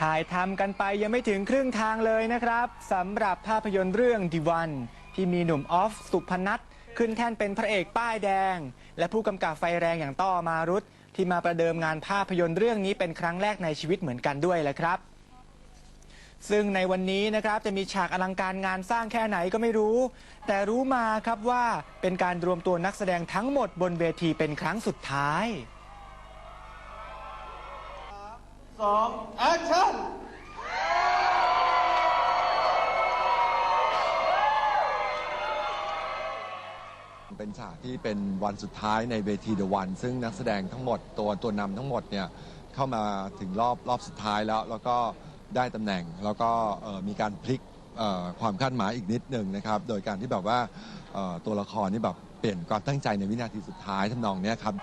ถ่ายทำกันไปยังไม่ถึงครึ่งทางเลยนะครับสำหรับภาพยนตร์เรื่องดิวันที่มีหนุ่มออฟสุพนัทขึ้นแท่นเป็นพระเอกป้ายแดง และผู้กำกับไฟแรงอย่างต้อมารุตที่มาประเดิมงานภาพยนตร์เรื่องนี้เป็นครั้งแรกในชีวิตเหมือนกันด้วยแหละครับ ซึ่งในวันนี้นะครับจะมีฉากอลังการงานสร้างแค่ไหนก็ไม่รู้ แต่รู้มาครับว่าเป็นการรวมตัวนักแสดงทั้งหมดบนเวทีเป็นครั้งสุดท้าย สองแอคชั่นเป็นฉากที่เป็นวันสุดท้ายในเวทีเดอะวัน ซึ่งนักแสดงทั้งหมดตัวตัวนำทั้งหมดเนี่ยเข้ามาถึงรอบรอบสุดท้ายแล้ว แล้วก็ได้ตำแหน่งแล้วก็มีการพลิกความคาดหมายอีกนิดหนึ่งนะครับ โดยการที่แบบว่าตัวละครนี่แบบเปลี่ยนความตั้งใจในวินาทีสุดท้ายทำนองเนี้ยครับ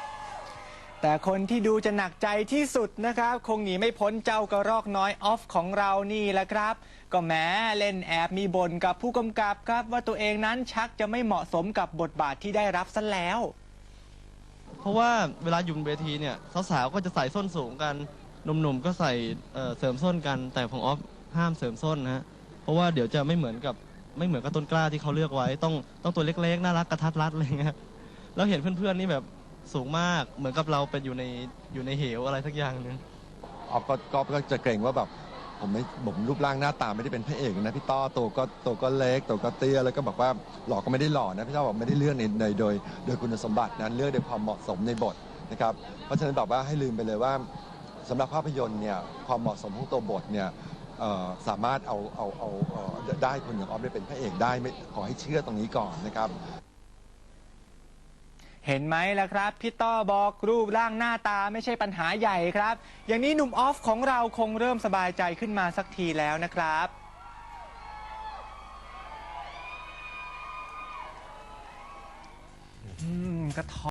แต่คนที่ดูจะหนักใจที่สุดนะครับ คงหนีไม่พ้นเจ้ากระรอกน้อยออฟของเรานี่แหละครับ ก็แม้เล่นแอบมีบ่นกับผู้กำกับครับ ว่าตัวเองนั้นชักจะไม่เหมาะสมกับบทบาทที่ได้รับซะแล้ว เพราะว่าเวลาอยู่บนเวทีเนี่ยสาวๆก็จะใส่ส้นสูงกันหนุ่มๆก็ใส่เอ่อเสริมส้นกัน แต่ของออฟห้ามเสริมส้นนะฮะเพราะว่าเดี๋ยวจะไม่เหมือนกับไม่เหมือนกับต้นกล้าที่เขาเลือกไว้ ต้องต้องตัวเล็กๆน่ารักกระทัดรัดอะไรเงี้ยแล้วเห็นเพื่อนๆนี่แบบ สูงมากเหมือนกับเราเป็นอยู่ในอยู่ในเหวอะไรสักอย่างหนึงออก็ก็ก็จะเกรงว่าแบบผมไม่ผมรูปร่างหน้าตาไม่ได้เป็นพระเอกนะพี่ต้อตัวก็ตัวก็เล็กตัวก็เตี้ยแล้วก็บอกว่าหล่อก็ไม่ได้หล่อนะพี่ต้อบอกไม่ได้เลือกในในโดย โดยคุณสมบัตินั้นเลือกโดยความเหมาะสมในบทนะครับเพราะฉะนั้นแบบว่าให้ลืมไปเลยว่าสำหรับภาพยนตร์เนี่ยความเหมาะสมของตัวบทเนี่ยเอ่อสามารถเอาเอาเอาเอ่อได้คนอย่างออฟได้เป็นพระเอกได้ไม่ขอให้เชื่อตรงนี้ก่อนนะครับ เห็นไหมล่ะครับ พี่ต้อบอกรูปร่างหน้าตาไม่ใช่ปัญหาใหญ่ครับ อย่างนี้หนุ่มออฟของเราคงเริ่มสบายใจขึ้นมาสักทีแล้วนะครับ อืมกระทอ